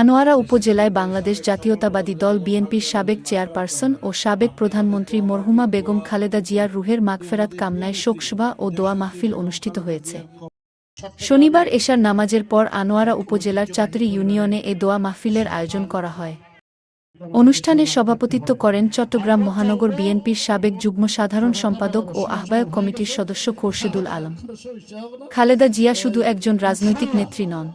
আনোয়ারা উপজেলায় বাংলাদেশ জাতীয়তাবাদী দল বিএনপির সাবেক চেয়ারপারসন ও সাবেক প্রধানমন্ত্রী মরহুমা বেগম খালেদা জিয়ার রুহের মাগফেরাত কামনায় শোকসভা ও দোয়া মাহফিল অনুষ্ঠিত হয়েছে। শনিবার এশার নামাজের পর আনোয়ারা উপজেলার চাতরি ইউনিয়নে এ দোয়া মাহফিলের আয়োজন করা হয়। অনুষ্ঠানে সভাপতিত্ব করেন চট্টগ্রাম মহানগর বিএনপির সাবেক যুগ্ম সাধারণ সম্পাদক ও আহ্বায়ক কমিটির সদস্য খোরশেদুল আলম। খালেদা জিয়া শুধু একজন রাজনৈতিক নেত্রী নন।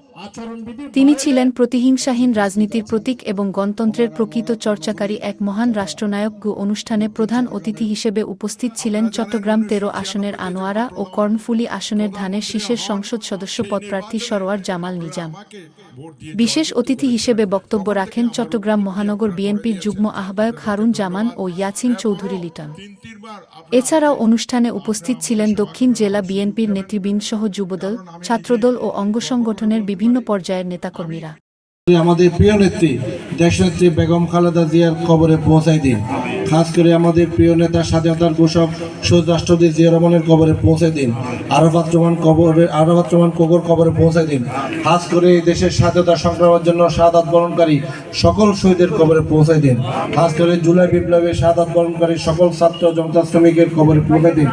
তিনি ছিলেন প্রতিহিংসাহীন রাজনীতির প্রতীক এবং গণতন্ত্রের প্রকৃত চর্চাকারী এক মহান রাষ্ট্রনায়ক অনুষ্ঠানে প্রধান অতিথি হিসেবে উপস্থিত ছিলেন চট্টগ্রাম তেরো আসনের আনোয়ারা ও কর্ণফুলী আসনের ধানের শীষের সংসদ সদস্য পদপ্রার্থী সরোয়ার জামাল নিজাম। বিশেষ অতিথি হিসেবে বক্তব্য রাখেন চট্টগ্রাম মহানগর বিএনপির যুগ্ম আহ্বায়ক হারুন জামান ও ইয়াছিন চৌধুরী লিটন। এছাড়াও অনুষ্ঠানে উপস্থিত ছিলেন দক্ষিণ জেলা বিএনপির নেতৃবৃন্দসহ যুবদল ছাত্রদল ও অঙ্গ সংগঠনের বিভিন্ন পর্যায়ের নেতাকর্মীরা। আমাদের প্রিয় নেত্রী দেশনেত্রী বেগম খালেদা জিয়ার কবরে পৌঁছাই দিন। খাস করে আমাদের প্রিয় নেতা স্বাধীনতার ঘোষক শহীদ রাষ্ট্রপতি জিয়া রহমানের কবরে পৌঁছে দিন। আরাফাত রহমান কবরে আরাফাত রহমান কোকর কবরে পৌঁছে দিন। খাস করে এই দেশের স্বাধীনতা সংগ্রামের জন্য শাহাদাত বরণকারী সকল শহীদের কবরে পৌঁছে দিন। খাস করে জুলাই বিপ্লবে শাহাদাত বরণকারী সকল ছাত্র জনতা শ্রমিকের কবরে পৌঁছে দিন।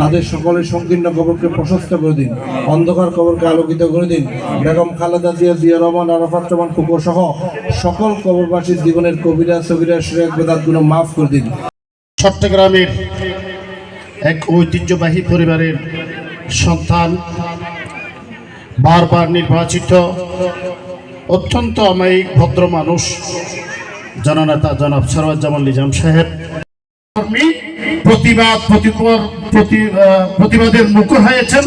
তাদের সকলের সংকীর্ণ কবরকে প্রশস্ত করে দিন। অন্ধকার কবরকে আলোকিত করে দিন। বেগম খালেদা জিয়া জিয়া রহমান, আরাফাত রহমান কুকুর সহ সকল কবরবাসীর জীবনের কবিরা সবিরা সুরেক বেদাতগুলো মাফ করে দিন। চট্টগ্রামের এক ঐতিহ্যবাহী পরিবারের সন্তান বারবার নির্বাচিত, অত্যন্ত অমায়িক, ভদ্র মানুষ, জননেতা জনাব সরওয়ার নিজাম সাহেব। প্রতিবাদ প্রতিবাদের মুখ হয়েছেন।